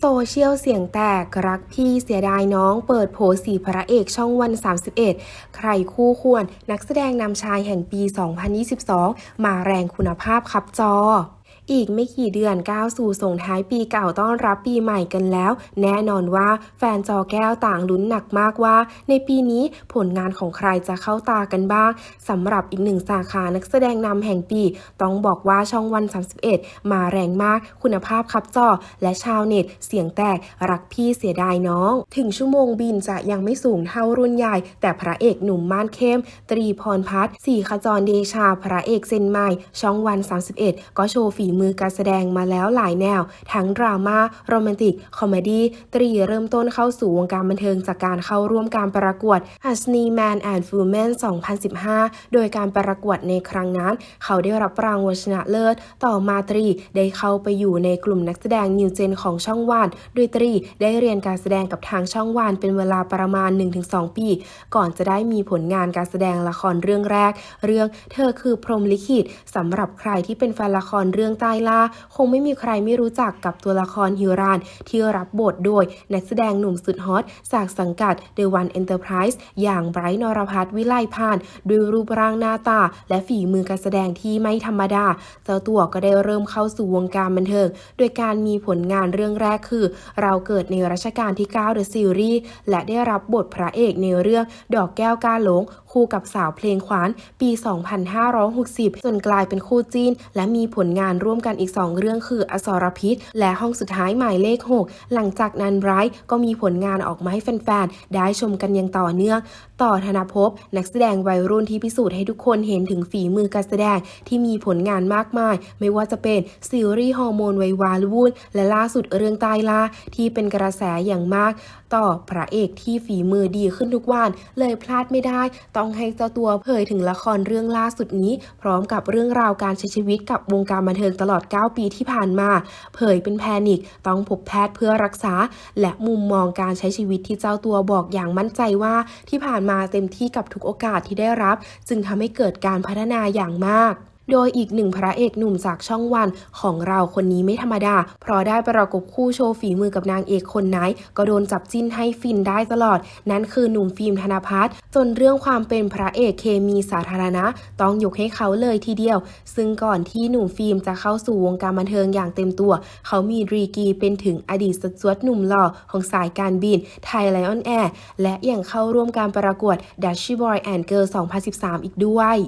โซเชียลเสียงแตกรักพี่เสียดายน้อง เปิดโผสีพระเอกช่องวัน 31 ใครคู่ควร นักแสดงนำชายแห่งปี 2022 มาแรงคุณภาพครับจอ อีกไม่กี่เดือนก้าวสู่ส่งท้ายปีเก่าต้อนรับปีใหม่กันแล้ว แน่นอนว่าแฟนจอแก้วต่างลุ้นหนักมากว่า ในปีนี้ผลงานของใครจะเข้าตากันบ้างสำหรับอีกหนึ่งสาขานักแสดงนำแห่งปี ต้องบอกว่าช่องวัน 31 มาแรงมากคุณภาพครับจอและชาวเน็ต เสียงแตกรักพี่เสียดายน้อง ถึงชั่วโมงบินจะยังไม่สูงเท่ารุ่นใหญ่ แต่พระเอกหนุ่มม่านเข้ม ตรีพรพัฒน์สีขจรเดชา พระเอกเซนใหม่ช่องวัน 31 ก็โชว์ฝีมือการแสดงมาแล้วหลายแนว ทั้งดราม่าโรแมนติก คอมเมดี้ตรีเริ่มต้นเข้าสู่วงการบันเทิงจากการเข้าร่วมการประกวด a s n e Man and Woman 2015 โดยการประกวดในครั้งนั้น เขาได้รับรางวัลชนะเลิศ ต่อมาตรีได้เข้าไปอยู่ในกลุ่มนักแสดงนิวเจนของช่องวันโดยตรีได้เรียนการแสดงกับทางช่องวันเป็นเวลาประมาณ 1-2 ปี ก่อนจะได้มีผลงานการแสดงละครเรื่องแรก เรื่องเธอคือพรมลิขิตสำหรับใครที่เป็นแฟนละครเรื่องใต้ล่าคงไม่มีใครไม่รู้จักกับตัวละครฮิวราน ที่รับบทโดยนักแสดงหนุ่มสุดฮอตจากสังกัด The One Enterprise อย่างไบรท์นรพัฒน์วิไลพานด้วยรูปร่างหน้าตา และฝีมือการแสดงที่ไม่ธรรมดา เจ้าตัวก็ได้เริ่มเข้าสู่วงการบันเทิงโดยการมีผลงานเรื่องแรกคือ เราเกิดในรัชกาลที่ 9 The Series และได้รับบทพระเอกในเรื่องดอกแก้วกาหลง คู่กับสาวเพลงขวานปี 2560 จนกลายเป็นคู่จีน และมีผลงานร่วมกันอีก 2 เรื่องคืออสรพิษ และห้องสุดท้ายหมายเลข 6 หลังจากนั้นไบรท์ก็มีผลงานออกมาให้แฟนๆ ได้ชมกันอย่างต่อเนื่อง ต่อธนภพนักแสดงวัยรุ่นที่พิสูจน์ให้ทุกคนเห็นถึงฝีมือการแสดงที่มีผลงานมากมาย ไม่ว่าจะเป็นซีรีส์ฮอร์โมนไวยวาลวุ่นและล่าสุดเรื่องใต้ล่าที่เป็นกระแสอย่างมาก ต่อพระเอกที่ฝีมือดีขึ้นทุกวันเลยพลาดไม่ได้ต้องให้เจ้าตัวเผยถึงละครเรื่องล่าสุดนี้ พร้อมกับเรื่องราวการใช้ชีวิตกับวงการบันเทิงตลอด 9 ปีที่ผ่านมา เผยเป็นแพนิคต้องพบแพทย์เพื่อรักษา และมุมมองการใช้ชีวิตที่เจ้าตัวบอกอย่างมั่นใจว่าที่ผ่านมาเต็มที่กับทุกโอกาสที่ได้รับ จึงทำให้เกิดการพัฒนาอย่างมาก โดยอีกหนึ่งพระเอกหนุ่มจากช่องวันของเราคนนี้ไม่ธรรมดา เพราะได้ประกบคู่โชว์ฝีมือกับนางเอกคนไหน ก็โดนจับจิ้นให้ฟินได้ตลอด นั่นคือหนุ่มฟิล์มธนพัฒน์จนเรื่องความเป็นพระเอกเคมีสาธารณะ ต้องยกให้เขาเลยทีเดียว ซึ่งก่อนที่หนุ่มฟิล์มจะเข้าสู่วงการบันเทิงอย่างเต็มตัว เขามีดีกีเป็นถึงอดีตสจวตหนุ่มหล่อของสายการบินไทยไลออนแอร์และยังเข้าร่วมการประกวด Dutchy Boy and Girl 2013 อีกด้วย